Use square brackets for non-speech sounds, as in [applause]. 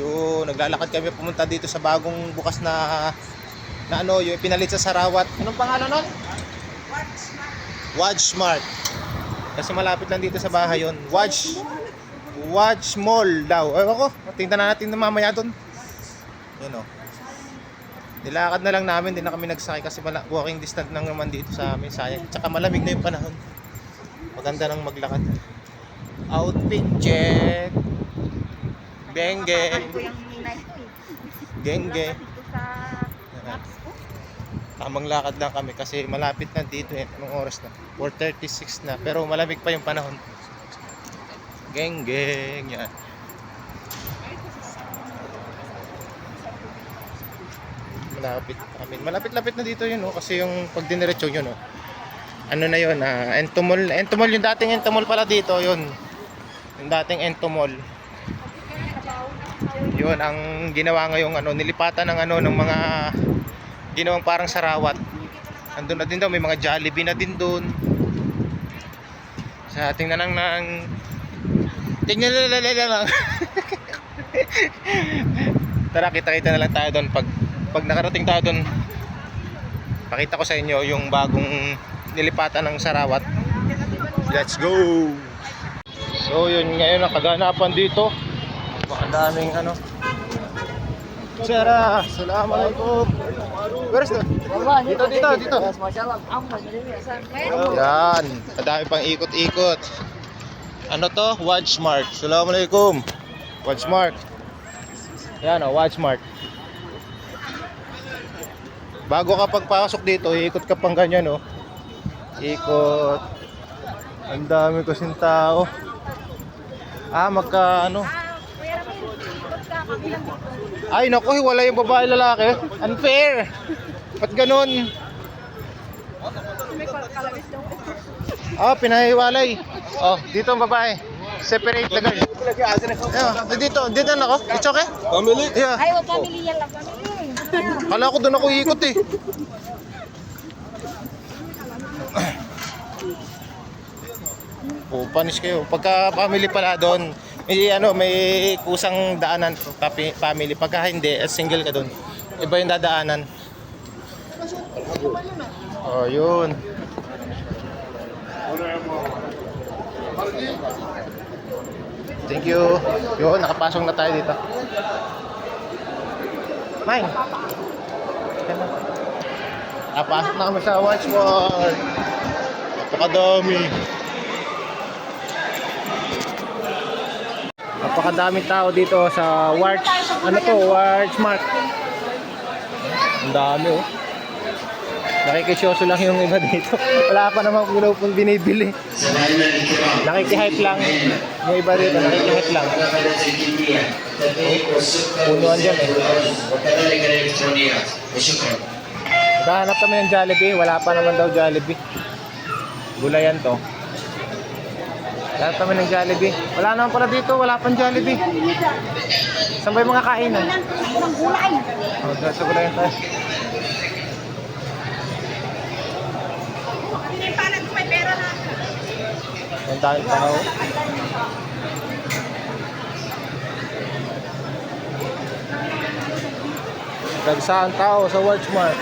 Yung naglalakad kami pumunta dito sa bagong bukas na na ano, yung pinalit sa Sarawat. Anong pangalan nun? Watch Smart. Kasi malapit lang dito sa bahay yon. Watch Watch Mall daw. Ay ako, tingnan na natin na mamaya doon. Yun oh. Nilakad na lang namin, din na kami nagsakay kasi mala- walking distance lang naman dito sa amin. Sayang. Tsaka malamig na yung panahon. Maganda nang maglakad. Outfit check. Geng geng. ko yung ninay ko eh. Geng geng. Dito sa box ko. Tamang lakad lang kami kasi malapit na dito eh. Anong oras na? 4.36 na. Pero malamig pa yung panahon. Geng geng. Yan. Malapit kami. Malapit-lapit na dito yun oh. Kasi yung pag diniretso yun oh. Ano na yun ah. Entomol. Entomol yung dating Entomol pala dito yun. Yung dating Entomol. Yun ang ginawa ngayong ano nilipatan ng ano ng mga ginawang parang sarawat. Andun na din daw, may mga Jollibee na din doon. Sa tingnan lang ng tingnan lang lang. [laughs] Tara, kita-kita na lang tayo doon pag pag nakarating tayo doon. Pakita ko sa inyo yung bagong nilipatan ng sarawat. Let's go. So yun ngayon ang kaganapan dito. Makadaming ano. Sara, assalamualaikum. Where's the? Dito, dito, dito. Yan, madami pang ikot-ikot. Ano to? Watchmark. Assalamualaikum. Watchmark. Yan o, Watchmark. Bago ka pagpasok dito, ikot ka pang ganyan o. Ikot. Ang dami kasing tao. Ah, magka ano? Kuya Ramil, ikot ka kami lang dito. Ay, naku, wala yung babae lalaki. Unfair. Ba't ganun? Oh, pinahiwalay. Oh, dito ang babae. Separate lagay. Ayun, dito, dito na ako. It's okay? Family? Yeah. Ay, wag family yan lang. Family. Kala ko doon ako ikot eh. Oh, panis kayo. Pagka family pala doon, may ano, may kusang daanan family. Pagka hindi, eh, single ka doon. Iba yung dadaanan. Oh, yun. Thank you. Yun, nakapasok na tayo dito. Mine. Napasok na kami sa Watch World. Napakadami. Napakadaming tao dito sa Watch. Ano to? Watch Mart. Ang dami oh. Nakikisyoso lang yung iba dito. [laughs] Wala pa namang ulo pong binibili. Nakikihype lang. Yung iba dito, nakikihype lang. Punuan dyan eh. Naghahanap kami ng Jollibee. Wala pa naman daw Jollibee. Gulayan to. Hanap kami ng Jollibee. Wala naman pala dito. Wala pang Jollibee. Saan ba yung mga kainan? Isang gulay. Oh, sa gulayan tayo. Pinipalan ko may pera na. Ang daming tao. Dagsahan tao sa Watchmark.